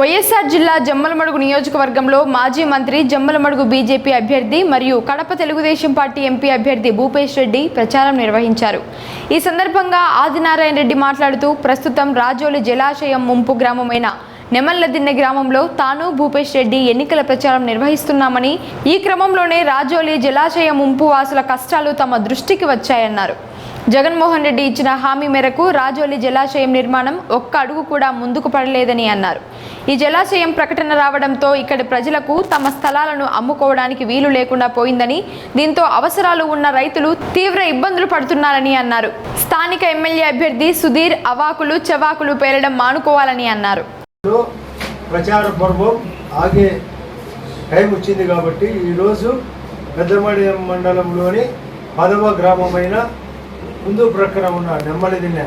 వైఎస్ఆర్ జిల్లా జమ్మలమడుగు నియోజకవర్గంలో మాజీ మంత్రి జమ్మలమడుగు బీజేపీ అభ్యర్థి మరియు కడప తెలుగుదేశం పార్టీ ఎంపీ అభ్యర్థి భూపేష్ రెడ్డి ప్రచారం నిర్వహించారు. ఈ సందర్భంగా ఆదినారాయణ రెడ్డి మాట్లాడుతూ ప్రస్తుతం రాజోలి జలాశయం ముంపు గ్రామమైన నెమల్లదిన్నె గ్రామంలో తాను భూపేష్ రెడ్డి ఎన్నికల ప్రచారం నిర్వహిస్తున్నామని ఈ క్రమంలోనే రాజోలి జలాశయ ముంపు వాసుల కష్టాలు తమ దృష్టికి వచ్చాయన్నారు. జగన్మోహన్ రెడ్డి ఇచ్చిన హామీ మేరకు రాజోలి జలాశయం నిర్మాణం ఒక్క అడుగు కూడా ముందుకు పడలేదని అన్నారు. ఈ జలాశయం ప్రకటన రావడంతో ఇక్కడి ప్రజలకు తమ స్థలాలను అమ్ముకోవడానికి వీలు లేకుండా పోయిందని దీంతో అవసరాలు ఉన్న రైతులు తీవ్ర ఇబ్బందులు పడుతున్నారని అన్నారు. స్థానిక ఎమ్మెల్యే అభ్యర్థి సుధీర్ అవాకులు చవాకులు పేరడం మానుకోవాలని అన్నారు. ప్రచార పర్వం ఆగే టైం వచ్చింది కాబట్టి ఈరోజు పెద్దమడి మండలంలోని పదవ గ్రామమైన ముందు ప్రక్కన ఉన్న నెమ్మలిదిన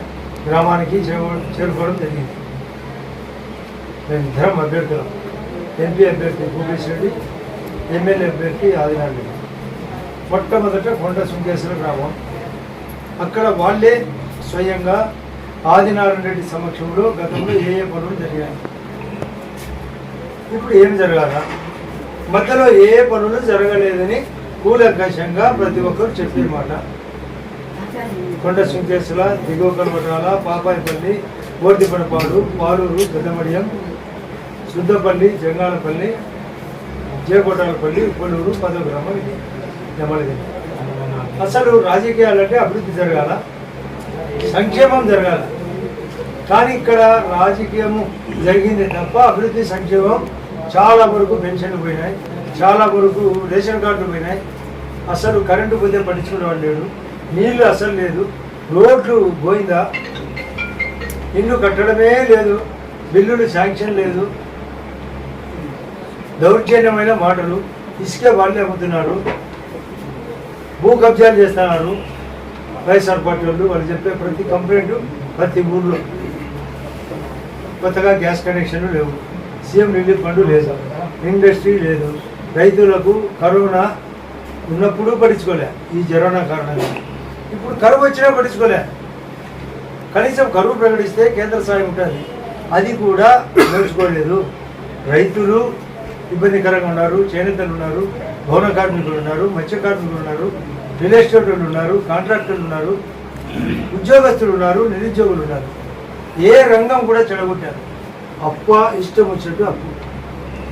గ్రామానికి చేరుకోవడం జరిగింది. మేము ఇద్దరం అభ్యర్థులం ఎంపీ అభ్యర్థి భూపేష్ రెడ్డి ఎమ్మెల్యే అభ్యర్థి ఆదినారాయణ రెడ్డి. మొట్టమొదట కొండ సుంకేశ్వర గ్రామం. అక్కడ వాళ్ళే స్వయంగా ఆదినారాయణ రెడ్డి సమక్షంలో గతంలో ఏ ఏ పనులు జరిగాయి. ఇప్పుడు ఏం జరగాల? మధ్యలో ఏ ఏ పనులు జరగలేదని కూలంకషంగా ప్రతి ఒక్కరు చెప్పే మాట. కొండ సుంకేశ్వర దిగువ కలవటాల పాపాయిపల్లి ఓర్దిపడపాడు పాలూరు పెద్దమడియం శుద్ధపల్లి జంగాలపల్లి జయకోటాలపల్లి ఉప్పలూరు పదో గ్రామం ఇది. నెమ్మది అసలు రాజకీయాలంటే అభివృద్ధి జరగాల. సంక్షేమం జరగాల. కానీ ఇక్కడ రాజకీయము జరిగింది తప్ప అభివృద్ధి సంక్షేమం చాలా వరకు పెన్షన్లు పోయినాయి. చాలా వరకు రేషన్ కార్డులు పోయినాయి. అసలు కరెంటు పోతే పట్టించుకునేవాడు లేడు. నీళ్ళు అసలు లేదు. రోడ్లు పోయిందా? ఇల్లు కట్టడమే లేదు. బిల్లులు శాంక్షన్ లేదు. దౌర్జన్యమైన మాటలు. ఇసుకే వాళ్ళే అమ్ముతున్నారు. భూ కబ్జాలు చేస్తున్నారు. వైఎస్ఆర్ పార్టీ వాళ్ళు వాళ్ళు చెప్పే ప్రతి కంప్లైంట్ ప్రతి ఊర్లో. కొత్తగా గ్యాస్ కనెక్షన్లు లేవు. సీఎం రిలీఫ్ ఫండ్ లేదు. ఇండస్ట్రీ లేదు. రైతులకు కరోనా ఉన్నప్పుడు పట్టించుకోలే. ఈ జరోనా కారణంగా. ఇప్పుడు కరువు వచ్చినా పట్టించుకోలే. కనీసం కరువు ప్రకటిస్తే కేంద్ర సాయం ఉంటుంది. అది కూడా నేర్చుకోలేదు రైతులు ఇబ్బందికరంగా ఉన్నారు చేనేతలు ఉన్నారు భవన కార్మికులు ఉన్నారు మత్స్య కార్మికులు ఉన్నారు రియల్ ఎస్టేట్ వాళ్ళు ఉన్నారు కాంట్రాక్టర్లు ఉన్నారు ఉద్యోగస్తులు ఉన్నారు నిరుద్యోగులు ఉన్నారు. ఏ రంగం కూడా చెడగొట్టారు. అప్ప ఇష్టం వచ్చినట్టు అప్పు.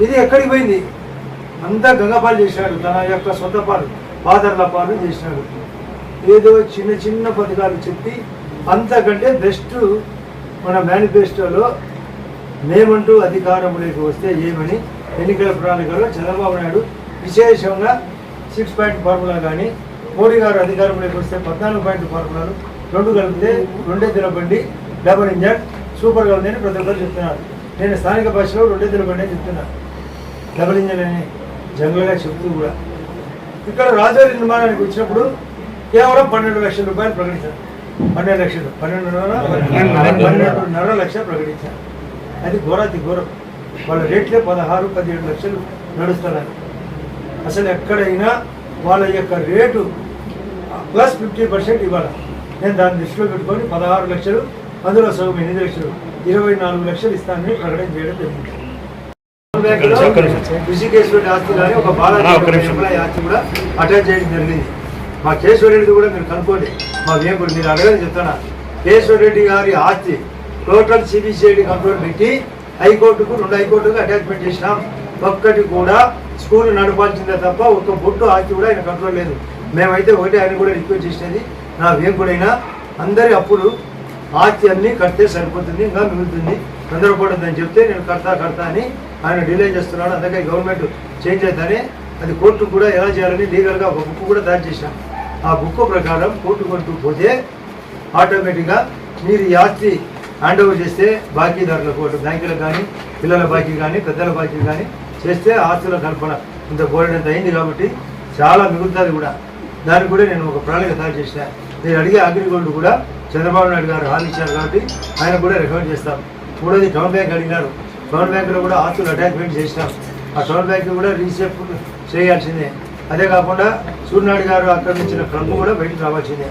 ఇది ఎక్కడికి పోయింది? అంతా గంగపాలు చేసినాడు తన యొక్క సొంత పాలు ఫాదర్ల పాలు చేసినాడు ఏదో చిన్న చిన్న పథకాలు చెప్పి అంతకంటే బెస్ట్ మన మేనిఫెస్టోలో మేమంటూ అధికారంలోకి వస్తే ఏమని ఎన్నికల ప్రణాళికలో చంద్రబాబు నాయుడు విశేషంగా సిక్స్ పాయింట్ ఫార్ములా కానీ మోడీ గారు అధికారంలోకి వస్తే పద్నాలుగు పాయింట్ ఫార్ములాలు రెండు కలిపితే రెండే తినబండి డబల్ ఇంజన్ సూపర్గా ఉందని ప్రతి ఒక్కరు చెప్తున్నారు. నేను స్థానిక భాషలో రెండే తినబండి అని చెప్తున్నాను డబల్ ఇంజన్ అని జంగల్గా చెప్తూ కూడా. ఇక్కడ రాజధాని నిర్మాణానికి వచ్చినప్పుడు కేవలం పన్నెండు లక్షల రూపాయలు ప్రకటించారు. పన్నెండు లక్షలు. పన్నెండున్నర లక్షలు ప్రకటించారు. అది ఘోరాతి ఘోరం. వాళ్ళ రేట్లే పదహారు పదిహేడు లక్షలు నడుస్తున్నారు అసలు ఎక్కడైనా వాళ్ళ యొక్క రేటు ప్లస్ ఫిఫ్టీ పర్సెంట్ ఇవ్వాలి. నేను దాన్ని దృష్టిలో పెట్టుకొని పదహారు లక్షలు అందులో సగం ఎనిమిది లక్షలు ఇరవై నాలుగు లక్షలు ఇస్తానని ప్రకటన చేయడం జరిగింది. ఋషికేశ్వరుడి ఆస్తి కానీ ఒక బాలాజీ ఎంప్లాయీ ఆస్తి కూడా అటాచ్ చేయడం జరిగింది. మా కేశవరెడ్డి కూడా మీరు కనుక్కోండి. మా వేపుడు మీరు అడగని చెప్తానా? కేశవరెడ్డి గారి ఆస్తి టోటల్ సిబిసిఐడి కంట్రోల్ పెట్టి హైకోర్టుకు రెండు హైకోర్టుకు అటాచ్మెంట్ చేసినాం. ఒక్కటి కూడా స్కూల్ నడపాల్సిందే తప్ప ఒక్క బొట్టు ఆస్తి కూడా ఆయన కంట్రోల్ లేదు. మేమైతే ఒకటి ఆయన కూడా రిక్వెస్ట్ చేసేది నా వేంకుడైనా అందరి అప్పుడు ఆస్తి అన్నీ కడితే సరిపోతుంది ఇంకా మిగులుతుంది. తొందరపడుతుందని చెప్తే నేను కడతా కడతా అని ఆయన డిలే చేస్తున్నాడు. అందుకే గవర్నమెంట్ చేంజ్ అవుతానే అది కోర్టు కూడా ఎలా చేయాలని లీగల్గా ఒక బుక్ కూడా దాడి చేసినాం. ఆ బుక్ ప్రకారం కోర్టు కొంటూ పోతే ఆటోమేటిక్గా మీరు ఈ ఆస్తి హ్యాండ్ ఓవర్ చేస్తే బాకీదారులకు అటు బ్యాంకులకు కానీ పిల్లల బాకీ కానీ పెద్దల బాకీ కానీ చేస్తే ఆస్తుల కల్పన. ఇంత బోర్డంత అయింది కాబట్టి చాలా మిగులుతుంది కూడా. దానికి కూడా నేను ఒక ప్రణాళిక తయారు చేసిన నేను అడిగే అగ్రిగోల్డ్ కూడా చంద్రబాబు నాయుడు గారు హామీ ఇచ్చారు కాబట్టి ఆయన కూడా రికమెండ్ చేస్తాం. మూడోది టౌన్ బ్యాంక్ అడిగినారు టౌన్ బ్యాంకులో కూడా ఆస్తులు అటాచ్మెంట్ చేసినాం. ఆ టౌన్ బ్యాంక్ కూడా రీసేప్ చేయాల్సిందే. అదే కాకుండా సూర్యనాయుడు గారు ఆక్రమించిన క్లబ్ కూడా బయటకు రావాల్సిందే.